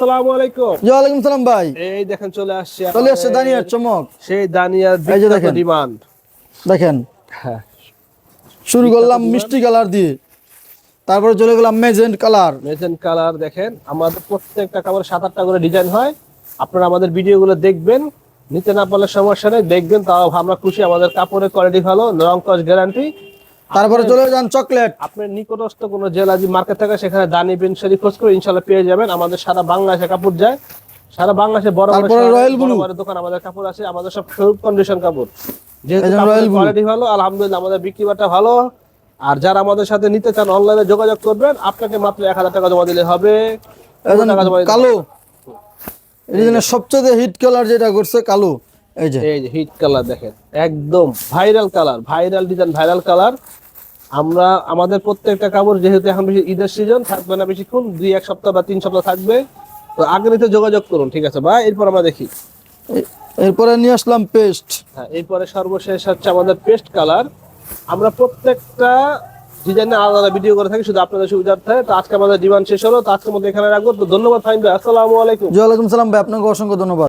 আসসালামু আলাইকুম। সালাম ভাই। এই দেখেন চলে আসছে চলে আসছে দানিয়ার চমক। সেই দানিয়ার এই যে দেখেন। ডিমান্ড। দেখেন। হ্যাঁ। শুরু করলাম মিষ্টি কালার দিয়ে। তারপরে চলে গেলাম মেজেন্ট কালার। মেজেন্ট কালার দেখেন। আমাদের প্রত্যেকটা কাপড় সাত আটটা করে ডিজাইন হয়। আপনারা আমাদের ভিডিওগুলো দেখবেন। নিতে না পারলে সমস্যা নেই দেখবেন। তাও আমরা খুশি। আমাদের কাপড়ের কোয়ালিটি ভালো রং কস গ্যারান্টি তারপরে চলে যান চকলেট। আপনার নিকটস্থ কোনো জেলা যদি মার্কেট থাকে সেখানে দানি বেনসারি খোঁজ করে ইনশাল্লাহ পেয়ে যাবেন। আমাদের সারা বাংলাদেশে কাপড় যায়। সারা বাংলাদেশে বড় বড় রয়্যাল ব্লু। দোকান আমাদের কাপড় আছে আমাদের সব সরু কন্ডিশন কাপড়। যেহেতু যে রয়্যাল ব্লু। কোয়ালিটি ভালো আলহামদুলিল্লাহ আমাদের বিক্রি বাটা ভালো। আর যারা আমাদের সাথে নিতে চান অনলাইনে যোগাযোগ করবেন। আপনাকে মাত্র এক হাজার টাকা জমা দিলে হবে। কালো। এই যে সবচেয়ে হিট কালার যেটা করছে কালো। এই যে। এই যে হিট কালার দেখেন একদম viral colour viral design viral colour আমরা আমাদের প্রত্যেকটা কাপড় যেহেতু এখন বেশি ঈদের সিজন থাকবে না বেশিক্ষণ দুই এক সপ্তাহ বা তিন সপ্তাহ থাকবে। তো আগে নিতে যোগাযোগ করুন ঠিক আছে ভাই? এরপর আমরা দেখি। এরপরে নিয়ে আসলাম পেস্ট হ্যাঁ এরপরে সর্বশেষ হচ্ছে আমাদের পেস্ট কালার আমরা প্রত্যেকটা ডিজাইনে আলাদা ভিডিও করে থাকি শুধু আপনাদের সুবিধার্থে। তো আজকে আমাদের ডিমান্ড শেষ হলো তো আজকের মধ্যে এখানে রাখব। তো ধন্যবাদ ফাইন ভাই আসসালামু আলাইকুম। ওয়ালাইকুম সালাম ভাই আপনাকে অসংখ্য ধন্যবাদ।